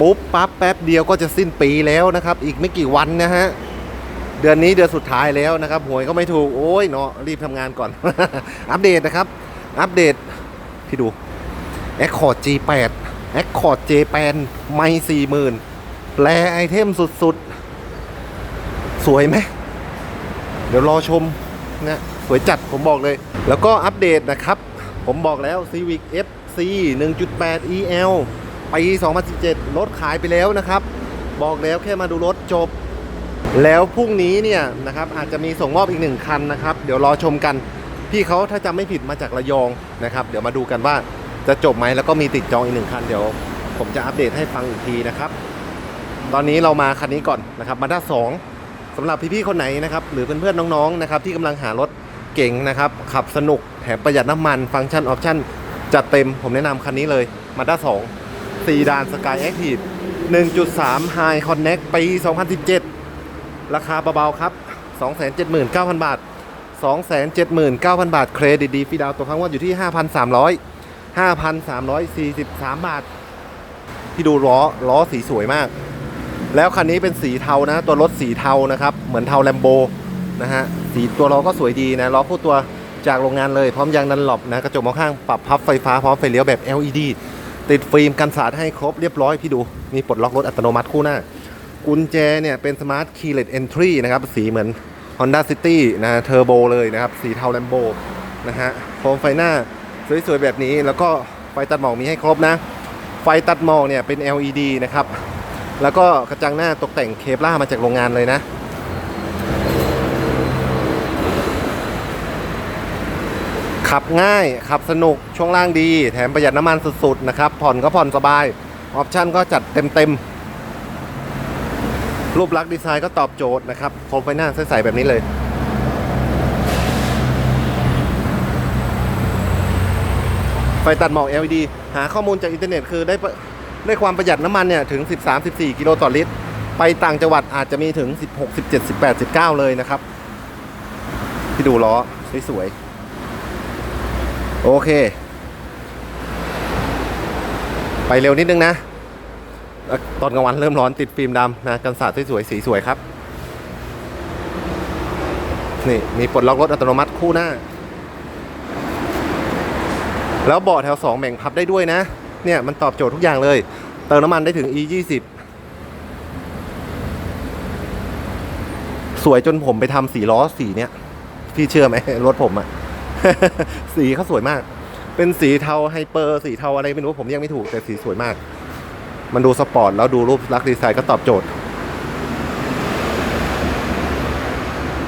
ปุ๊บปั๊บแป๊บเดียวก็จะสิ้นปีแล้วนะครับ อีกไม่กี่วันนะฮะเดือนนี้เดือนสุดท้ายแล้วนะครับหวยก็ไม่ถูกโอ้ยเนาะรีบทำงานก่อน อัปเดตนะครับ อัปเดตพี่ดู Accord G8 Accord J8 ไม่สี่หมื่นแปลไอเทมสุดๆ สวยไหมเดี๋ยวรอชมนะสวยจัดผมบอกเลย แล้วก็อัปเดตนะครับ ผมบอกแล้ว Civic FC 1.8 EL ปี2017 รถขายไปแล้วนะครับ บอกแล้วแค่มาดูรถจบ แล้วพรุ่งนี้เนี่ยนะครับอาจจะมีส่งมอบอีกหนึ่งคันนะครับ เดี๋ยวรอชมกัน พี่เขาถ้าจำไม่ผิดมาจากระยองนะครับ เดี๋ยวมาดูกันว่าจะจบไหมแล้วก็มีติดจองอีกหนึ่งคันเดี๋ยว ผมจะอัปเดตให้ฟังอีกทีนะครับ ตอนนี้เรามาคันนี้ก่อนนะครับมาด้าสองสำหรับพี่ๆคนไหนนะครับหรือเพื่อนๆน้องๆนะครับที่กำลังหารถเก่งนะครับขับสนุกแถมประหยัดน้ำมันฟังก์ชันออปชั่นจัดเต็มผมแนะนำคันนี้เลยมาด้าสอง ซีดานสกายแอคทีฟ1.3 High Connect ปี 2017 ราคาเบาๆครับ 279,000 บาท 279,000 บาท เครดิตดีฟรีดาวตัวครั้งว่าอยู่ที่ 5,300 5,343 บาท ที่ดูล้อ ล้อสีสวยมาก แล้วคันนี้เป็นสีเทานะ ตัวรถสีเทานะครับ เหมือนเทาแลมโบนะฮะ สีตัวล้อก็สวยดีนะ ล้อคู่ตัวจากโรงงานเลย พร้อมยางดันหลบนะ กระจกมองข้าง ปรับพับไฟฟ้า พร้อมไฟเลี้ยวแบบ LED ติดฟิล์มกันสาดให้ครบเรียบร้อยพี่ดูมีปลดล็อกรถอัตโนมัติคู่หน้า กุญแจเนี่ยเป็นสมาร์ทคีย์เลสเอนทรีนะครับ สีเหมือน Honda City นะเทอร์โบเลยนะครับ สีเทาแลมโบนะฮะโคมไฟหน้าสวยๆแบบนี้แล้วก็ไฟตัดหมอกมีให้ครบนะ ไฟตัดหมอกเนี่ยเป็น LED นะครับ แล้วก็กระจังหน้าตกแต่งเคปล่ามาจากโรงงานเลยนะ ขับง่าย ขับสนุกช่วงล่างดี แถมประหยัดน้ำมันสุดๆนะครับ ผ่อนก็ผ่อนสบาย ออปชั่นก็จัดเต็มๆ รูปลักษณ์ดีไซน์ก็ตอบโจทย์นะครับโคมไฟหน้าใสๆแบบนี้เลยไฟตัดหมอก LED หาข้อมูลจากอินเทอร์เน็ตคือได้ได้ความประหยัดน้ำมันเนี่ยถึง 13-14 กิโลต่อลิตร ไปต่างจังหวัดอาจจะมีถึง 16 17 18 19 เลยนะครับ ที่ดูล้อสวยๆ โอเค ไปเร็วนิดนึงนะ ตอนกลางวันเริ่มร้อนติดฟิล์มดำนะกันสาดสวยๆสีสวยครับ นี่มีปลดล็อกรถอัตโนมัติคู่หน้า แล้วเบาะแถว 2แบ่งพับได้ด้วยนะ เนี่ยมันตอบโจทย์ทุกอย่างเลย เติมน้ำมันได้ถึง e 2 0สวยจนผมไปทำสีล้อสีเนี้ยพี่เชื่อไหมรถผมอะ สีเขาสวยมาก เป็นสีเทาไฮเปอร์สีเทาอะไรไม่รู้ผมยังไม่ถูกแต่สีสวยมาก มันดูสปอร์ตแล้วดูรูปลักษณ์ดีไซน์ก็ตอบโจทย์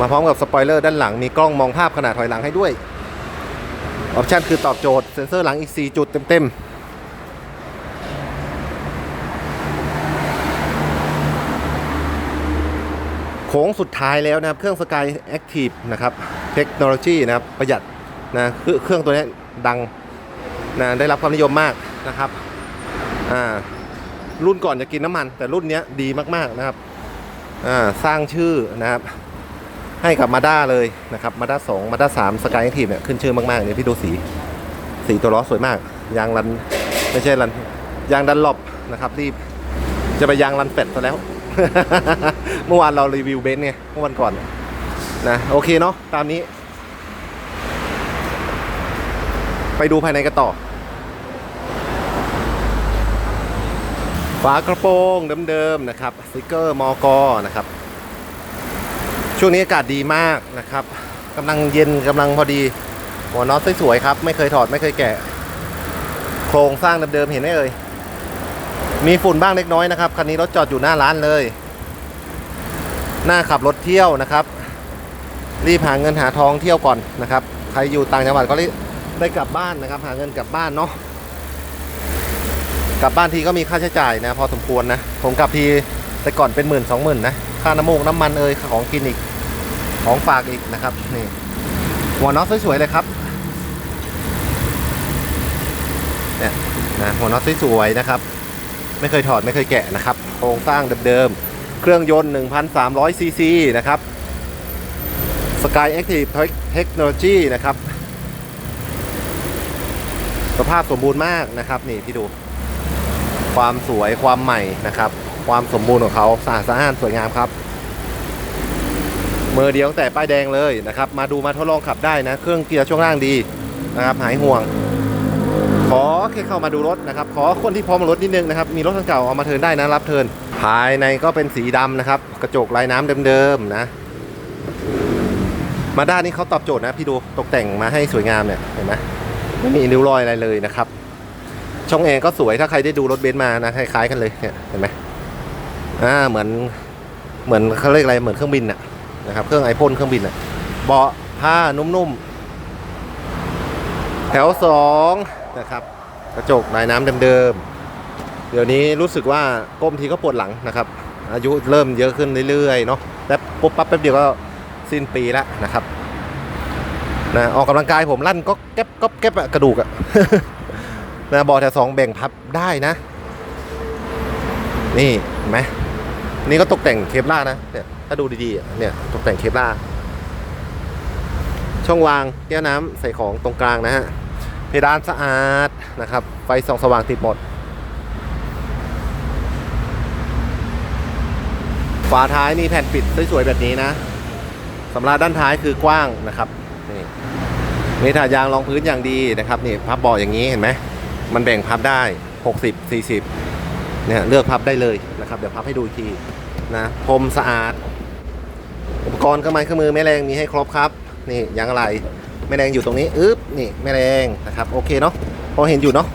มาพร้อมกับสปอยเลอร์ด้านหลังมีกล้องมองภาพขนาดถอยหลังให้ด้วย ออปชันคือตอบโจทย์เซ็นเซอร์หลังอีก 4 จุดเต็มๆโค้งสุดท้ายแล้วนะครับ เครื่อง Sky Active นะครับ เทคโนโลยีนะครับ ประหยัด นะคือเครื่องตัวนี้ดังนะได้รับความนิยมมากนะครับอ่ารุ่นก่อนจะกินน้ำมัน แต่รุ่นนี้ดีมากๆนะครับอ่าสร้างชื่อนะครับ ให้กับมาด้าเลยนะครับมาด้าสองมาด้าสามสกายแอคทีฟเนี่ยขึ้นชื่อมากๆเนี่ยพี่ดูสี สีตัวล้อสวยมาก ยางรันไม่ใช่รันยางดันหลบนะครับรีบจะไปยางรันเป็ดซะแล้ว เมื่อวานเรารีวิวเบนซ์ไงเมื่อวันก่อนนะโอเคเนาะตามนี้ ไปดูภายในกันต่อ ฝากระโปรงเดิมๆนะครับสติกเกอร์มอกอนะครับ ช่วงนี้อากาศดีมากนะครับกำลังเย็นกำลังพอดี หัวน็อตสวยๆครับ ไม่เคยถอดไม่เคยแกะ โครงสร้างเดิมๆเห็นไหมเอ่ยมีฝุ่นบ้างเล็กน้อยนะครับคันนี้รถจอดอยู่หน้าร้านเลย หน้าขับรถเที่ยวนะครับ รีบหาเงินหาทองเที่ยวก่อนนะครับ ใครอยู่ต่างจังหวัดก็รีบ ได้กลับบ้านนะครับ หาเงินกลับบ้านเนาะกลับบ้านทีก็มีค่าใช้จ่ายนะพอสมควรนะผมกลับทีแต่ก่อนเป็นหมื่นสองหมื่นนะค่าน้ำมูกน้ำมันเอ่ยของกินอีกของฝากอีกนะครับนี่หัวน็อตสวยๆเลยครับเนี่ยนะหัวน็อตสวยๆนะครับ ไม่เคยถอดไม่เคยแกะนะครับโครงสร้างเดิมๆเครื่องยนต์ 1,300ซีซีนะครับ Sky Active Technology นะครับ สภาพสมบูรณ์มากนะครับนี่พี่ดู ความสวยความใหม่นะครับ ความสมบูรณ์ของเขาสะอาดสะอ้านสวยงามครับเมื่อเดียวตั้งแต่ป้ายแดงเลยนะครับ มาดูมาทดลองขับได้นะ เครื่องเกียร์ช่วงล่างดีนะครับ หายห่วง ขอแค่เข้ามาดูรถนะครับ ขอคนที่พร้อมรถนิดนึงนะครับ มีรถคันเก่าเอามาเทินได้นะรับเทินภายในก็เป็นสีดำนะครับ กระจกลายน้ำเดิมๆนะ มาด้านนี้เขาตอบโจทย์นะพี่ดูตกแต่งมาให้สวยงามเนี่ยเห็นไหม ไม่มีริ้วรอยอะไรเลยนะครับ ช่องแอร์ก็สวยถ้าใครได้ดูรถเบนซ์มานะคล้ายๆกันเลยเนี่ยเห็นไหมอ่าเหมือนเหมือนเขาเรียกอะไรเหมือนเครื่องบินอะนะครับเครื่องไอพ่นเครื่องบินอะเบาะผ้านุ่มๆ แถวสองนะครับ กระจกลายน้ำเดิมๆ เดี๋ยวนี้รู้สึกว่าก้มทีก็ปวดหลังนะครับ อายุเริ่มเยอะขึ้นเรื่อยๆเนาะแต่ปุ๊บปั๊บแป๊บเดียวก็สิ้นปีแล้วนะครับ นะออกกำลังกายผมลั่นก็แก๊บก็แก๊บอะกระดูกอะนะบอแถวสองแบ่งพับได้นะ นี่เห็นไหมนี่ก็ตกแต่งเคปล่านะเนี่ยถ้าดูดีๆอะเนี่ยตกแต่งเคปล่าช่องวางแก้วน้ำใส่ของตรงกลางนะฮะเพดานสะอาดนะครับ ไฟส่องสว่างติดหมด ฝาท้ายนี่แผ่นปิดสวยๆแบบนี้นะสำหรับด้านท้ายคือกว้างนะครับ มีถาดยางรองพื้นอย่างดีนะครับนี่พับเบาะอย่างนี้เห็นไหมมันแบ่งพับได้ 60 40เนี่ยเลือกพับได้เลยนะครับเดี๋ยวพับให้ดูอีกทีนะพรมสะอาด อุปกรณ์เครื่องไม้เครื่องมือแม่แรงมีให้ครบครับนี่ยางอะไรแม่แรงอยู่ตรงนี้อึ๊บนี่แม่แรงนะครับโอเคเนาะพอเห็นอยู่เนาะ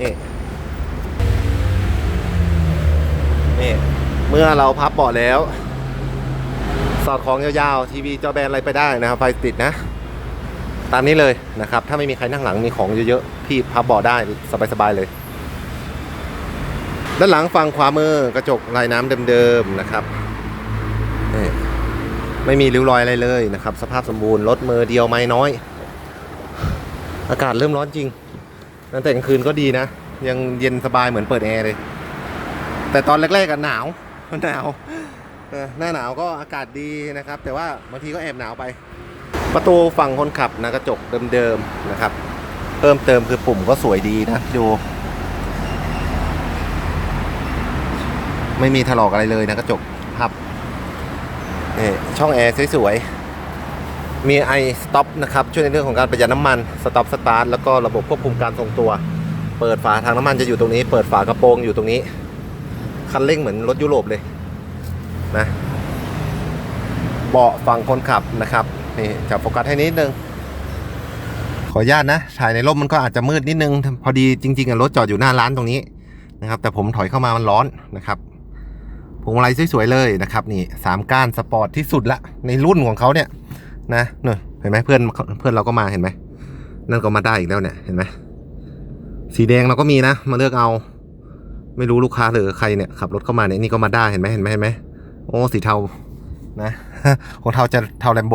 นี่นี่เมื่อเราพับเบาะแล้ว สอดของยาวๆทีวีจอแบนอะไรไปได้นะครับไฟติดนะ ตามนี้เลยนะครับ ถ้าไม่มีใครนั่งหลังมีของเยอะๆพี่พับเบาะได้สบายๆเลย ด้านหลังฝั่งขวามือกระจกลายน้ำเดิมๆนะครับนี่ไม่มีริ้วรอยอะไรเลยนะครับ สภาพสมบูรณ์รถมือเดียวไม่น้อย อากาศเริ่มร้อนจริงตั้งแต่กลางคืนก็ดีนะ ยังเย็นสบายเหมือนเปิดแอร์เลย แต่ตอนแรกๆกันหนาวหนาวหน้าหนาวก็อากาศดีนะครับ แต่ว่าบางทีก็แอบหนาวไป ประตูฝั่งคนขับนะกระจกเดิมๆนะครับ เพิ่มเติมคือปุ่มก็สวยดีนะดู ไม่มีถลอกอะไรเลยนะกระจกพับนี่ช่องแอร์สวยๆ มีไอสต็อปนะครับ ช่วยในเรื่องของการประหยัดน้ำมันสต็อปสตาร์ทแล้วก็ระบบควบคุมการทรงตัว เปิดฝาทางน้ำมันจะอยู่ตรงนี้ เปิดฝากระโปรงอยู่ตรงนี้ คันเร่งเหมือนรถยุโรปเลยนะเบาะฝั่งคนขับนะครับ นี่จับโฟกัสให้นิดนึง ขออนุญาตนะ ถ่ายในร่มมันก็อาจจะมืดนิดนึง พอดีจริงๆอะรถจอดอยู่หน้าร้านตรงนี้นะครับ แต่ผมถอยเข้ามามันร้อนนะครับพวงมาลัยสวยๆเลยนะครับนี่สามก้านสปอร์ตที่สุดละในรุ่นของเขาเนี่ยนะเนี่ยเห็นไหมเพื่อนเพื่อนเราก็มาเห็นไหมนั่นก็มาได้อีกแล้วเนี่ยเห็นไหมสีแดงเราก็มีนะ มาเลือกเอา ไม่รู้ลูกค้าหรือใครเนี่ยขับรถเข้ามาเนี่ยนี่ก็มาได้เห็นไหมเห็นไหมเห็นไหมโอ้สีเทานะของเทาจะเทาแลมโบ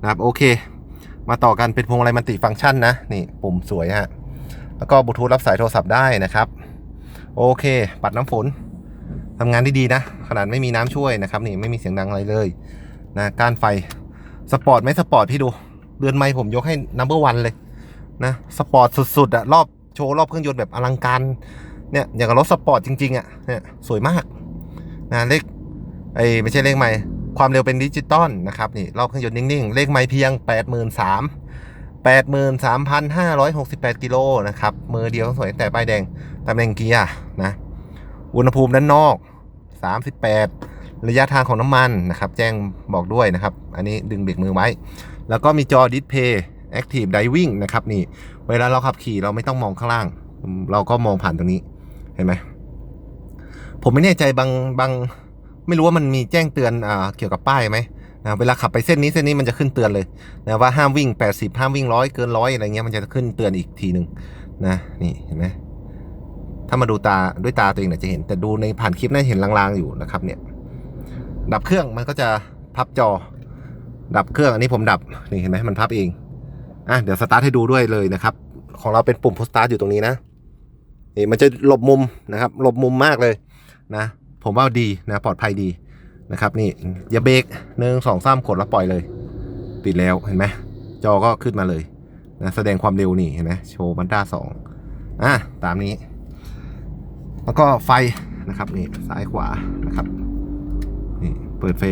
นะครับโอเค มาต่อกันเป็นพวงมาลัยมันติฟังก์ชันนะนี่ปุ่มสวยฮะแล้วก็บลูทูธรับสายโทรศัพท์ได้นะครับ โอเค ปัดน้ำฝนทำงานได้ดีนะ ขนาดไม่มีน้ำช่วยนะครับนี่ไม่มีเสียงดังอะไรเลยนะกานไฟสปอร์ตไหม่สปอร์ตพี่ดูเดือนไม่ผมยกให้นัมเบอร์วันเลยนะสปอร์ตสุดๆอะรอบโชว์รอบเครื่องยนต์แบบอลังการเนี่ยอย่างกับรถสปอร์ตจริงๆอะเนี่ยสวยมากนะเลขไอ้ไม่ใช่เลขไม่ ความเร็วเป็นดิจิตอลนะครับนี่รอบเครื่องยนต์นิ่งๆ เลขไม่เพียง 8 3 83,568 กิโลนะครับมือเดียวสวยแต่ป้ายแดงตำแหน่งเกียร์นะอุณหภูมิด้านนอก 38 ระยะทางของน้ำมันนะครับ แจ้งบอกด้วยนะครับ อันนี้ดึงเบรกมือไว้ แล้วก็มีจอดิสเพย์ Active Driving นะครับนี่ เวลาเราขับขี่เราไม่ต้องมองข้างล่าง เราก็มองผ่านตรงนี้เห็นไหมผมไม่แน่ใจบางบาง ไม่รู้ว่ามันมีแจ้งเตือนอ่าเกี่ยวกับป้ายไหมนะเวลาขับไปเส้นนี้เส้นนี้มันจะขึ้นเตือนเลยนะว่าห้ามวิ่ง 80 ห้ามวิ่งร้อยเกินร้อยอะไรเงี้ยมันจะขึ้นเตือนอีกทีหนึ่งนะนี่เห็นไหมถ้ามาดูตาด้วยตาตัวเองเนี่ยจะเห็นแต่ดูในผ่านคลิปน่าจะเห็นลางๆอยู่นะครับเนี่ยดับเครื่องมันก็จะพับจอ ดับเครื่องอันนี้ผมดับนี่เห็นไหมมันพับเองอะเดี๋ยวสตาร์ทให้ดูด้วยเลยนะครับ ของเราเป็นปุ่มพุสตาร์ทอยู่ตรงนี้นะนี่มันจะหลบมุมนะครับหลบมุมมากเลยนะ ผมว่าดีนะปลอดภัยดีนะครับนี่อย่าเบรกหนึ่งสองสามกดแล้วปล่อยเลยปิดแล้วเห็นไหมจอก็ขึ้นมาเลยนะแสดงความเร็วนี่เห็นไหมโชว์มันด้าสองอะตามนี้ แล้วก็ไฟนะครับนี่ซ้ายขวานะครับนี่เปิดไฟ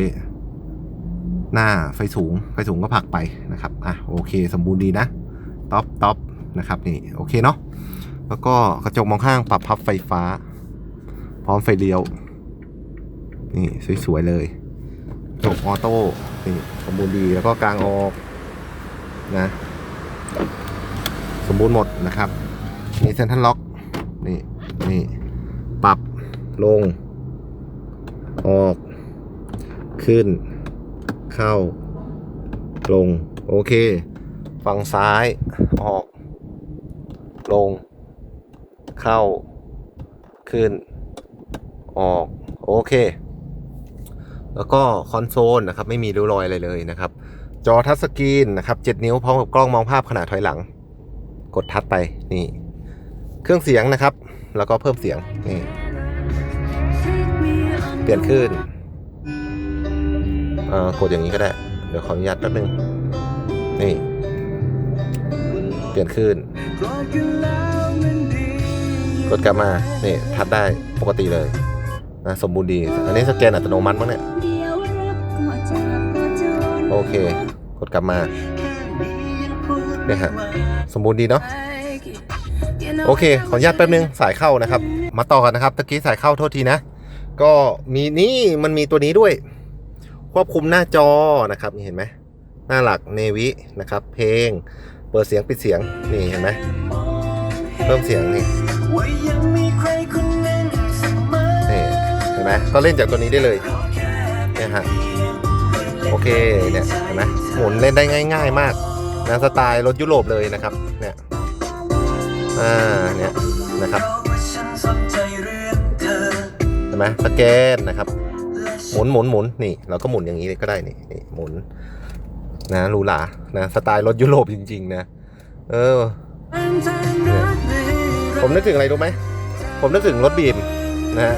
หน้าไฟสูงไฟสูงก็ผักไปนะครับอะโอเค สมบูรณ์ดีนะท็อปท็อปนะครับนี่โอเคเนาะแล้วก็กระจกมองข้างปรับพับไฟฟ้า พร้อมไฟเลี้ยว นี่สวยๆเลยจกออโต้นี่สมบูรณ์ดีแล้วก็กลางออกนะสมบูรณ์หมดนะครับนี่เซนทันล็อกนี่นี่ปรับลง ออก ขึ้น เข้า ลง โอเค ฝั่งซ้าย ออก ลง เข้า ขึ้น ออก โอเค แล้วก็คอนโซลนะครับไม่มีริ้วรอยอะไรเลยนะครับ จอทัชสกรีนนะครับ7นิ้วพร้อมกับกล้องมองภาพขนาดถอยหลัง กดทัดไปนี่ เครื่องเสียงนะครับ แล้วก็เพิ่มเสียงนี่เปลี่ยนขึ้นอ่ากดอย่างนี้ก็ได้ เดี๋ยวขออนุญาตแป๊บนึง นี่ เปลี่ยนขึ้น กดกลับมา นี่ ทัดได้ปกติเลย นะสมบูรณ์ดี อันนี้สแกนอัตโนมัติมั้งเนี่ย โอเค กดกลับมา เนี่ยฮะ สมบูรณ์ดีเนาะ โอเค ขออนุญาตแป๊บนึง สายเข้านะครับ มาต่อกันนะครับ ตะกี้สายเข้าโทษทีนะ ก็มีนี่มันมีตัวนี้ด้วย ควบคุมหน้าจอนะครับ นี่เห็นไหม หน้าหลักเนวินะครับ เพลง เปิดเสียงปิดเสียง นี่เห็นไหม เพิ่มเสียงนี่ ไหมก็เล่นจากตัวนี้ได้เลยเนี่ยฮะโอเคเนี่ยเห็นไหมหมุนเล่นได้ง่าย ๆ มากนะสไตล์รถยุโรปเลยนะครับเนี่ยอ่าเนี่ยนะครับเห็นไหมสแกนนะครับ หมุนหมุนหมุนนี่ เราก็หมุนอย่างนี้ก็ได้นี่นี่หมุนนะรูหรานะสไตล์รถยุโรปจริง ๆ นะ เออ ผมนึกถึงอะไรรู้ไหม ผมนึกถึงรถบีมนะฮะ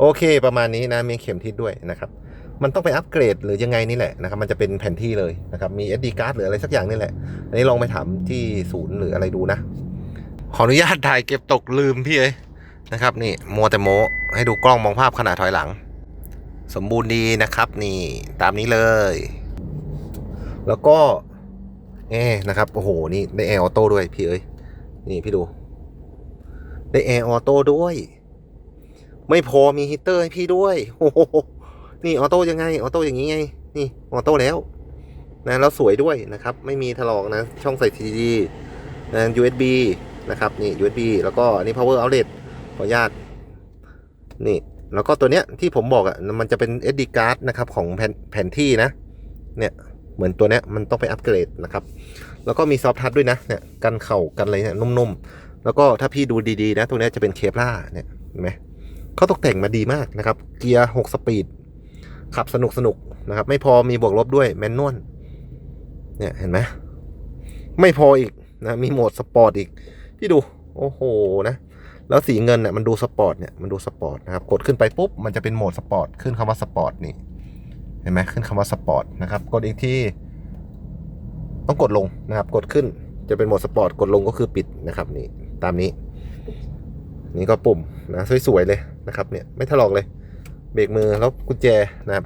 โอเค ประมาณนี้นะมีเข็มทิศด้วยนะครับมันต้องไปอัปเกรดหรือยังไงนี่แหละนะครับมันจะเป็นแผนที่เลยนะครับมี SD card หรืออะไรสักอย่างนี่แหละ อันนี้ลองไปถามที่ศูนย์หรืออะไรดูนะ ขออนุญาตถ่ายเก็บตกลืมพี่เอ้ยนะครับนี่โมแต่โมให้ดูกล้องมองภาพขนาดถอยหลัง สมบูรณ์ดีนะครับนี่ตามนี้เลย แล้วก็เอ๊นะครับโอ้โหนี่ได้แอร์ออโต้ด้วยพี่เอ้ยนี่พี่ดู ได้แอร์ออโต้ด้วย ไม่พอมีฮีเตอร์ให้พี่ด้วยโอ้โหนี่ออโต้ยังไงออโต้อย่างนี้ไง นี่ออโต้แล้วนะแล้วสวยด้วยนะครับ ไม่มีถลอกนะช่องใส่ทีดีนะ USB นะครับนี่ USB แล้วก็นนี่ power outlet ขออนุญาตนี่แล้วก็ตัวเนี้ยที่ผมบอกอะ่ะมันจะเป็น SD card นะครับของแผ่นแผนที่นะเนี่ยเหมือนตัวเนี้ยมันต้องไปอัปเกรดนะครับ แล้วก็มีซอฟทัชด้วยนะเนี่ยกันเข่ากันอะไรเนี่ยนุ่มๆ แล้วก็ถ้าพี่ดูดีๆนะ ตัวเนี้ยจะเป็นเคปล่าเนี่ยเห็นไหม เขาตกแต่งมาดีมากนะครับ เกียร์6สปีด ขับสนุกสนุกนะครับ ไม่พอมีบวกลบด้วยแมนนวลเนี่ยเห็นไหมไม่พออีกนะมีโหมดสปอร์ตอีก พี่ดู โอ้โหนะ แล้วสีเงินเนี่ยมันดูสปอร์ตเนี่ยมันดูสปอร์ตนะครับ กดขึ้นไปปุ๊บ มันจะเป็นโหมดสปอร์ตขึ้นคำว่าสปอร์ตนี่เห็นไหมขึ้นคำว่าสปอร์ตนะครับ กดอีกที่ต้องกดลงนะครับ กดขึ้นจะเป็นโหมดสปอร์ตกดลงก็คือปิดนะครับนี่ตามนี้ นี่ก็ปุ่มนะสวยๆเลยนะครับเนี่ยไม่ถลอกเลย เบรกมือแล้วกุญแจนะครับ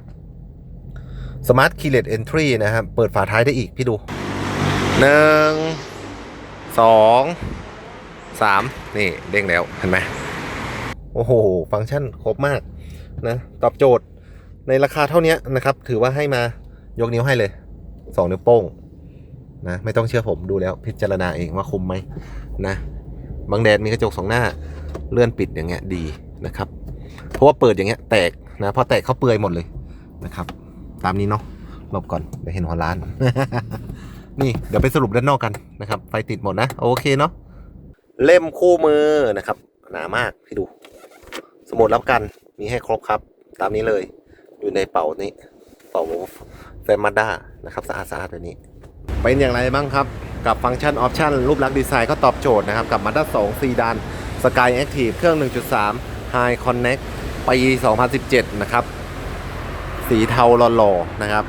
Smart Keyless Entry นะครับเปิดฝาท้ายได้อีกพี่ดูหนึ่งสองสามนี่เด้งแล้วเห็นไหมโอ้โห ฟังก์ชันครบมากนะตอบโจทย์ในราคาเท่านี้นะครับ ถือว่าให้มายกนิ้วให้เลยสองนิ้วโป้งนะไม่ต้องเชื่อผมดูแล้วพิจารณาเองว่าคุ้มไหมนะบางแดดมีกระจกสองหน้า เลื่อนปิดอย่างเงี้ยดีนะครับ เพราะว่าเปิดอย่างเงี้ยแตกนะพอแตกเขาเปลือยหมดเลยนะครับ ตามนี้เนาะหลบก่อนเดี๋ยวเห็นหัวร้าน นี่เดี๋ยวไปสรุปด้านนอกกันนะครับ ไฟติดหมดนะ โอเคเนาะเล่มคู่มือนะครับ หนามากพี่ดู สมุดรับกันมีให้ครบครับ ตามนี้เลยอยู่ในเป๋านี้เป๋าแฟมมาด้านะครับสะอาดสะอาดแบบนี้ เป็นอย่างไรบ้างครับ กับฟังก์ชันออปชันรูปลักษณ์ดีไซน์ก็ตอบโจทย์นะครับ กับ Mazda 2ซีดาน Sky Active เครื่อง 1.3 High Connect ปี 2017 นะครับ สีเทาหล่อๆนะครับ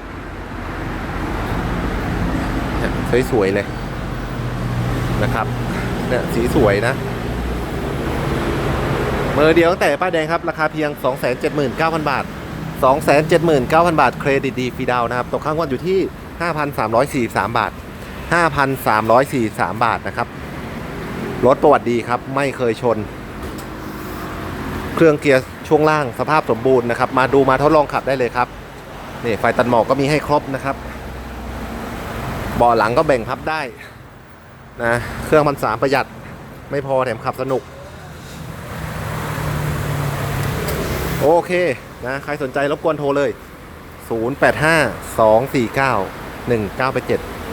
เนี่ยสวยๆเลยนะครับเนี่ยสีสวยนะเบอร์เดียวตั้งแต่ป้ายแดงครับ ราคาเพียง 279,000 บาท 279,000 บาท เครดิตดีฟรีดาวน์นะครับ ตกข้างวันอยู่ที่ 5,343 บาท 5,343 บาทนะครับ รถประวัติดีครับ ไม่เคยชน เครื่องเกียร์ช่วงล่างสภาพสมบูรณ์นะครับ มาดูมาทดลองขับได้เลยครับนี่ไฟตัดหมอกก็มีให้ครบนะครับเบาะหลังก็แบ่งพับได้นะเครื่องมันสามประหยัดไม่พอแถมขับสนุก โอเคนะใครสนใจรบกวนโทรเลย 085 249 1987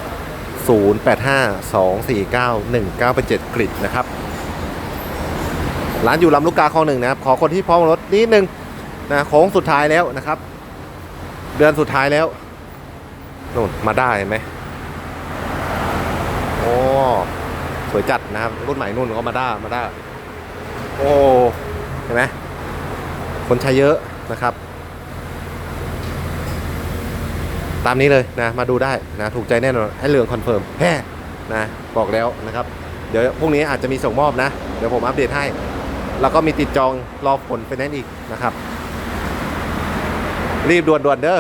085 249 1987กริดนะครับ ร้านอยู่ลำลูกกาคลองหนึ่งนะครับ ขอคนที่พร้อมรถนิดนึงนะโค้งสุดท้ายแล้วนะครับ เดือนสุดท้ายแล้วนู่นมาได้ไหมโอ้สวยจัดนะครับรุ่นใหม่นู่นก็มาได้มาได้โอ้เห็นไหมคนใช้เยอะนะครับ ตามนี้เลยนะมาดูได้นะถูกใจแน่นอนให้เรืองคอนเฟิร์มแฮ่นะบอกแล้วนะครับ เดี๋ยวพรุ่งนี้อาจจะมีส่งมอบนะ เดี๋ยวผมอัปเดตให้ แล้วก็มีติดจองรอผลไปนั่นซ์อีกนะครับ รีบด่วนๆเด้อ